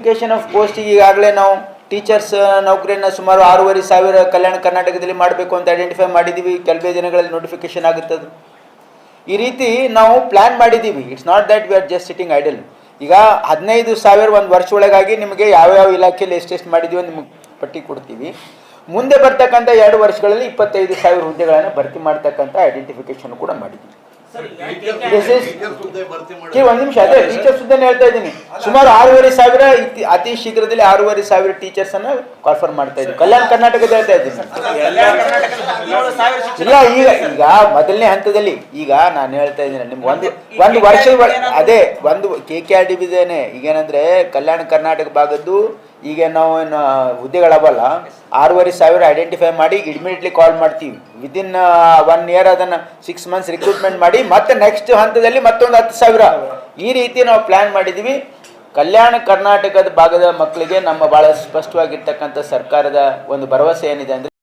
Education of ಪೋಸ್ಟಿಗೆ ಈಗಾಗಲೇ ನಾವು teachers ನೌಕರಿಯನ್ನು ಸುಮಾರು ಆರೂವರೆ ಸಾವಿರ ಕಲ್ಯಾಣ ಕರ್ನಾಟಕದಲ್ಲಿ ಮಾಡಬೇಕು ಅಂತ ಐಡೆಂಟಿಫೈ ಮಾಡಿದ್ದೀವಿ ಕೆಲವೇ ದಿನಗಳಲ್ಲಿ ನೋಟಿಫಿಕೇಶನ್ ಆಗುತ್ತದೆ ಈ ರೀತಿ ನಾವು ಪ್ಲ್ಯಾನ್ ಮಾಡಿದ್ದೀವಿ it's not that we are just sitting idle ಈಗ ಹದಿನೈದು ಸಾವಿರ ಒಂದು ವರ್ಷ ಒಳಗಾಗಿ ನಿಮಗೆ ಯಾವ್ಯಾವ ಇಲಾಖೆಯಲ್ಲಿ ಎಷ್ಟೆಷ್ಟು ಮಾಡಿದ್ದೀವೋ ನಿಮಗೆ ಪಟ್ಟಿ ಕೊಡ್ತೀವಿ. ಮುಂದೆ ಬರ್ತಕ್ಕಂಥ ಎರಡು ವರ್ಷಗಳಲ್ಲಿ ಇಪ್ಪತ್ತೈದು ಸಾವಿರ ಹುದ್ದೆಗಳನ್ನು ಭರ್ತಿ ಮಾಡ್ತಕ್ಕಂಥ ಐಡೆಂಟಿಫಿಕೇಶನ್ ಕೂಡ ಮಾಡಿದ್ದೀವಿ ಒಂದು ನಿಮಿಷ ಅದೇ ಟೀಚರ್ ಹುದ್ದೆನೇ ಹೇಳ್ತಾ ಇದ್ದೀನಿ. ಸುಮಾರು ಆರೂವರೆ ಸಾವಿರ ಇತಿ- ಅತಿ ಶೀಘ್ರದಲ್ಲಿ ಆರೂವರೆ ಸಾವಿರ ಟೀಚರ್ಸ್ ಅನ್ನ ಕಾನ್ಫರ್ಮ್ ಮಾಡ್ತಾ ಇದ್ದೀವಿ ಕಲ್ಯಾಣ ಕರ್ನಾಟಕದ ಹೇಳ್ತಾ ಇದ್ದೀನಿ. ಇಲ್ಲ ಈಗ ಈಗ ಮೊದಲನೇ ಹಂತದಲ್ಲಿ ಈಗ ನಾನು ಹೇಳ್ತಾ ಇದ್ದೀನಿ ನಿಮ್ಗೆ ಒಂದು ಒಂದು ವರ್ಷ ಅದೇ ಒಂದು ಕೆ ಕೆ ಆರ್ ಡಿ ಬಿದೇನೆ ಈಗೇನಂದ್ರೆ ಕಲ್ಯಾಣ ಕರ್ನಾಟಕ ಭಾಗದ್ದು ಈಗ ನಾವು ಏನು ಹುದ್ದೆಗಳವಲ್ಲ ಆರೂವರೆ ಸಾವಿರ ಐಡೆಂಟಿಫೈ ಮಾಡಿ ಇಮಿಡಿಯೇಟ್ಲಿ ಕಾಲ್ ಮಾಡ್ತೀವಿ. ವಿದಿನ್ ಒನ್ ಇಯರ್ ಅದನ್ನು ಸಿಕ್ಸ್ ಮಂತ್ಸ್ ರಿಕ್ರೂಟ್ಮೆಂಟ್ ಮಾಡಿ ಮತ್ತೆ ನೆಕ್ಸ್ಟ್ ಹಂತದಲ್ಲಿ ಮತ್ತೊಂದು ಹತ್ತು ಸಾವಿರ. ಈ ರೀತಿ ನಾವು ಪ್ಲ್ಯಾನ್ ಮಾಡಿದ್ದೀವಿ ಕಲ್ಯಾಣ ಕರ್ನಾಟಕದ ಭಾಗದ ಮಕ್ಕಳಿಗೆ ನಮ್ಮ ಭಾಳ ಸ್ಪಷ್ಟವಾಗಿರ್ತಕ್ಕಂಥ ಸರ್ಕಾರದ ಒಂದು ಭರವಸೆ ಏನಿದೆ ಅಂದರೆ